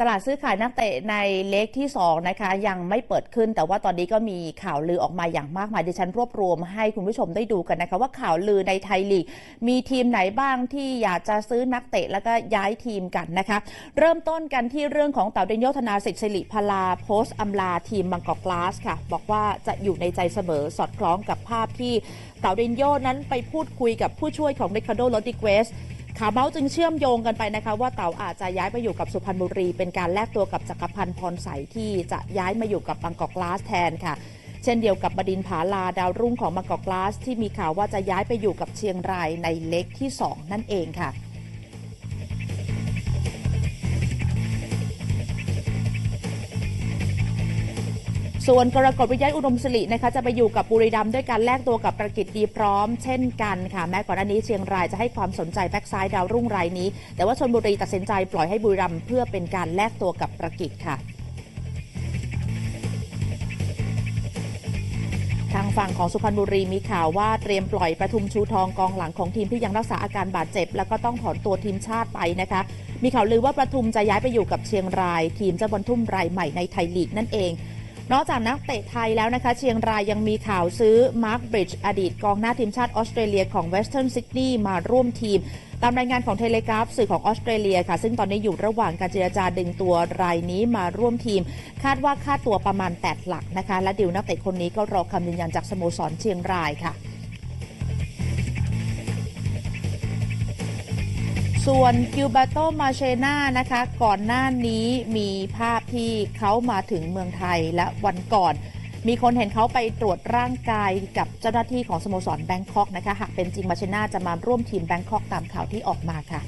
ตลาดซื้อขายนักเตะในเล็กที่ 2 นะคะ ยังไม่เปิดขึ้น แต่ว่าตอนนี้ก็มีข่าวลือออกมาอย่างมากมายดิฉันรวบรวมให้คุณผู้ชมได้ดูกันนะคะ ว่าข่าวลือในไทยลีก มีทีมไหนบ้างที่อยากจะซื้อนักเตะแล้วก็ย้ายทีมกันนะคะ เริ่มต้นกันที่เรื่องของเต่าเดนโยธนาสิทธิ์สิริพลาโพสต์อำลาทีมบางกอกกลาสค่ะ บอกว่าจะอยู่ในใจเสมอสอดคล้องกับภาพที่เต่าเดนโยนั้นไปพูดคุยกับผู้ช่วยของเรคาโดโรดิเกส ข่าวเมาส์จึงเชื่อมโยงกันไปนะคะ ว่าเต๋าอาจจะย้ายไปอยู่กับสุพรรณบุรี เป็นการแลกตัวกับจักรพันธ์พรใสที่จะย้ายมาอยู่กับบางกอกกลาสแทนค่ะเช่นเดียวกับบดินผาลาดาวรุ่งของบางกอกกลาส ที่มีข่าวว่าจะย้ายไปอยู่กับเชียงรายในเล็กที่ 2 นั่นเองค่ะ ส่วนกรกฎวิทยาอุดมศิรินะคะจะไปอยู่กับบุรีรัมย์ด้วยการแลกตัวกับประกิตดีพร้อมเช่นกันค่ะ แม้ก่อนหน้านี้เชียงรายจะให้ความสนใจแบ็กซ้ายดาวรุ่งรายนี้ แต่ว่าชนบุรีตัดสินใจปล่อยให้บุรีรัมย์เพื่อเป็นการแลกตัวกับประกิตค่ะทางฝั่งของสุพรรณบุรีมีข่าวว่าเตรียมปล่อยประทุมชูทองกองหลังของทีมที่ยังรักษาอาการบาดเจ็บ แล้วก็ต้องถอนตัวทีมชาติไปนะคะ มีข่าวลือว่าประทุมจะย้ายไปอยู่กับเชียงราย ทีมเจ้าบอลทุ่มรายใหม่ในไทยลีกนั่นเอง นอกจากนักเตะไทยแล้วนะคะ เชียงรายยังมีข่าวซื้อมาร์คบริดจ์อดีตกองหน้าทีมชาติออสเตรเลียของเวสเทิร์นซิดนีย์มาร่วมทีม ตามรายงานของเทเลกราฟสื่อของออสเตรเลียค่ะ ซึ่งตอนนี้อยู่ระหว่างการเจรจาดึงตัวรายนี้มาร่วมทีม คาดว่าค่าตัวประมาณ 8 หลักนะคะ และดิวนักเตะคนนี้ก็รอคำยืนยันจากสโมสรเชียงรายค่ะ ส่วนกิลบาโตมาเชนานะคะ ก่อนหน้านี้มีภาพที่เขามาถึงเมืองไทยและวันก่อน มีคนเห็นเขาไปตรวจร่างกายกับเจ้าหน้าที่ของสโมสรแบงคอกนะคะ หากเป็นจริงมาเชนาจะมาร่วมทีมแบงคอกตามข่าวที่ออกมาค่ะ